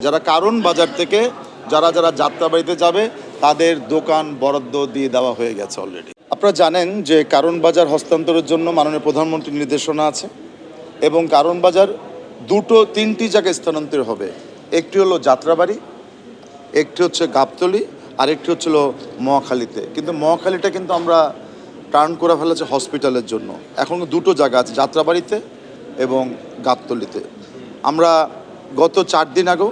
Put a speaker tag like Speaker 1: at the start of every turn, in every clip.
Speaker 1: যারা কারণ বাজার থেকে, যারা যারা যাত্রাবাড়িতে যাবে, তাদের দোকান বরাদ্দ দিয়ে দেওয়া হয়ে গেছে অলরেডি আপনারা জানেন যে কারণ বাজার হস্তান্তরের জন্য মাননীয় প্রধানমন্ত্রীর নির্দেশনা আছে এবং কারণ বাজার দুটো, তিনটি জায়গায় স্থানান্তর হবে। একটি হলো যাত্রাবাড়ি, একটি হচ্ছে গাবতলি, আর একটি হচ্ছিল মহাখালীতে। কিন্তু মহাখালীটা কিন্তু আমরা টার্ন করে ফেলেছে হসপিটালের জন্য। এখন দুটো জায়গা আছে, যাত্রাবাড়িতে এবং গাবতলিতে। আমরা গত চার দিন আগেও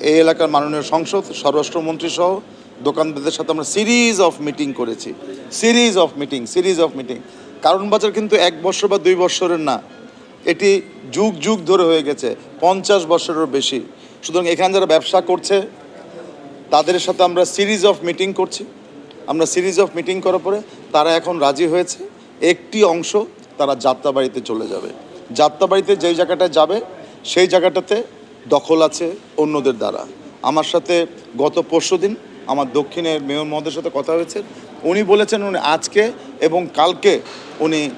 Speaker 1: এই এলাকার মাননীয় সংসদ স্বরাষ্ট্রমন্ত্রী সহ দোকানদারদের সাথে আমরা সিরিজ অফ মিটিং করেছি। Series of meeting series of meeting কারণ বাজার কিন্তু এক বছর বা দুই বছরের না। এটি যুগ যুগ ধরে হয়ে গেছে। পঞ্চাশ বছরেরও বেশি। সুতরাং এখানে যারা ব্যবসা করছে, তাদের সাথে আমরা সিরিজ অফ মিটিং করছি। আমরা সিরিজ অফ মিটিং করার পরে তারা এখন রাজি হয়েছে। একটি অংশ তারা যাত্রাবাড়িতে চলে যাবে। যাত্রাবাড়িতে যেই জায়গাটায় যাবে, সেই জায়গাটাতে দখল আছে অন্যদের দ্বারা। আমার সাথে গত পরশু দিন আমার দক্ষিণের মেয়র মহোদয়ের সাথে কথা হয়েছে। উনি বলেছেন উনি আজকে এবং কালকে উনি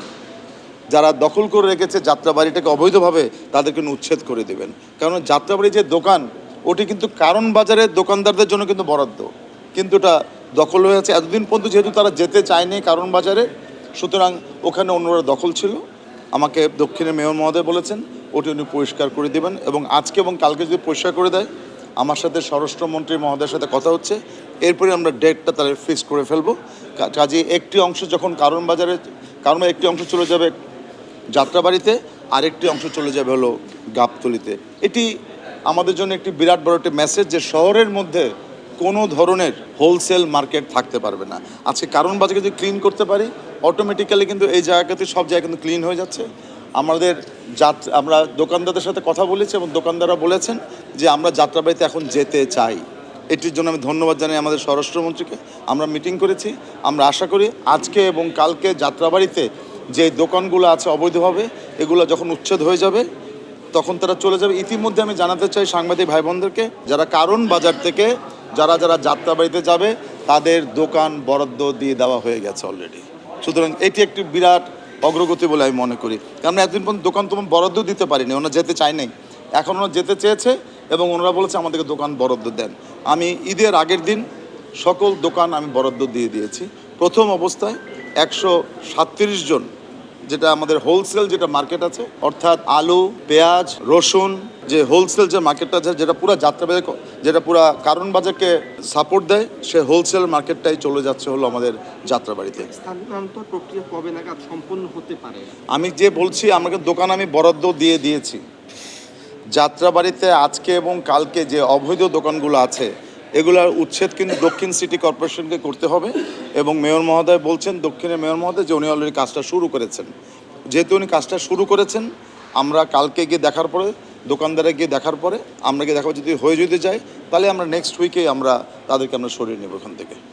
Speaker 1: যারা দখল করে রেখেছে যাত্রাবাড়িটাকে অবৈধভাবে তাদেরকে উচ্ছেদ করে দেবেন। কারণ যাত্রাবাড়ি যে দোকান, ওটি কিন্তু কারণ বাজারের দোকানদারদের জন্য কিন্তু বরাদ্দ। কিন্তু এটা দখল হয়ে আছে। এতদিন পর্যন্ত যেহেতু তারা যেতে চায়নি কারণ বাজারে, সুতরাং ওখানে অন্যরা দখল ছিল। আমাকে দক্ষিণের মেয়র মহোদয় বলেছেন ওটি উনি পরিষ্কার করে দেবেন এবং আজকে এবং কালকে যদি পরিষ্কার করে দেয়, আমার সাথে স্বরাষ্ট্রমন্ত্রী মহোদয়ের সাথে কথা হচ্ছে, এরপরে আমরা ডেটটা তাহলে ফিক্স করে ফেলব। কাজে একটি অংশ যখন কারণ বাজারে, কারণ একটি অংশ চলে যাবে যাত্রাবাড়িতে, আরেকটি অংশ চলে যাবে হলো গাবতলিতে। এটি আমাদের জন্য একটি বিরাট বড় একটি মেসেজ যে শহরের মধ্যে কোনো ধরনের হোলসেল মার্কেট থাকতে পারবে না। আজকে কারণ বাজারকে যদি ক্লিন করতে পারি অটোমেটিক্যালি কিন্তু এই জায়গাতে সব জায়গায় কিন্তু ক্লিন হয়ে যাচ্ছে। আমাদের যাত, আমরা দোকানদারদের সাথে কথা বলেছি এবং দোকানদাররা বলেছেন যে আমরা যাত্রাবাড়িতে এখন যেতে চাই। এটির জন্য আমি ধন্যবাদ জানাই আমাদের স্বরাষ্ট্রমন্ত্রীকে। আমরা মিটিং করেছি। আমরা আশা করি আজকে এবং কালকে যাত্রাবাড়িতে যে দোকানগুলো আছে অবৈধভাবে, এগুলো যখন উচ্ছেদ হয়ে যাবে, তখন তারা চলে যাবে। ইতিমধ্যে আমি জানাতে চাই সাংবাদিক ভাই বোনদেরকে যারা কারণ বাজার থেকে, যারা যারা যাত্রাবাড়িতে যাবে, তাদের দোকান বরাদ্দ দিয়ে দেওয়া হয়ে গেছে অলরেডি সুতরাং এটি একটি বিরাট অগ্রগতি বলে আমি মনে করি। কারণ এতদিন পর্যন্ত দোকান তোমার বরাদ্দ দিতে পারিনি, ওনারা যেতে চায় নাই। এখন ওনারা যেতে চেয়েছে এবং ওনারা বলেছে আমাদেরকে দোকান বরাদ্দ দেন। আমি ঈদের আগের দিন সকল দোকান আমি বরাদ্দ দিয়ে দিয়েছি। প্রথম অবস্থায় একশো সাতত্রিশ জন, যেটা আমাদের হোলসেল যেটা মার্কেট আছে, অর্থাৎ আলু, পেঁয়াজ, রসুন যে হোলসেল যে মার্কেটটা আছে যেটা পুরো যাত্রাবাজার যেটা পুরো কারণ বাজারকে সাপোর্ট দেয় সে হোলসেল মার্কেটটাই চলে যাচ্ছে হলো আমাদের যাত্রাবাড়িতে।
Speaker 2: স্থানান্তর প্রক্রিয়া কবে নাগাদ সম্পন্ন হতে পারে?
Speaker 1: আমি যে বলছি আমাকে দোকান আমি বরাদ্দ দিয়ে দিয়েছি। যাত্রাবাড়িতে আজকে এবং কালকে যে অবৈধ দোকানগুলো আছে এগুলোর উচ্ছেদ কিন্তু দক্ষিণ সিটি কর্পোরেশনকে করতে হবে এবং মেয়র মহোদয় বলছেন দক্ষিণের মেয়র মহোদয় যে উনি অলরেডি কাজটা শুরু করেছেন। যেহেতু উনি কাজটা শুরু করেছেন আমরা কালকে গিয়ে দেখার পরে দোকানদারে গিয়ে দেখার পরে আমরা গিয়ে দেখাবো, যদি হয়ে যদি যায়, তাহলে আমরা নেক্সট উইকে আমরা তাদেরকে আমরা সরিয়ে নেব ওখান থেকে।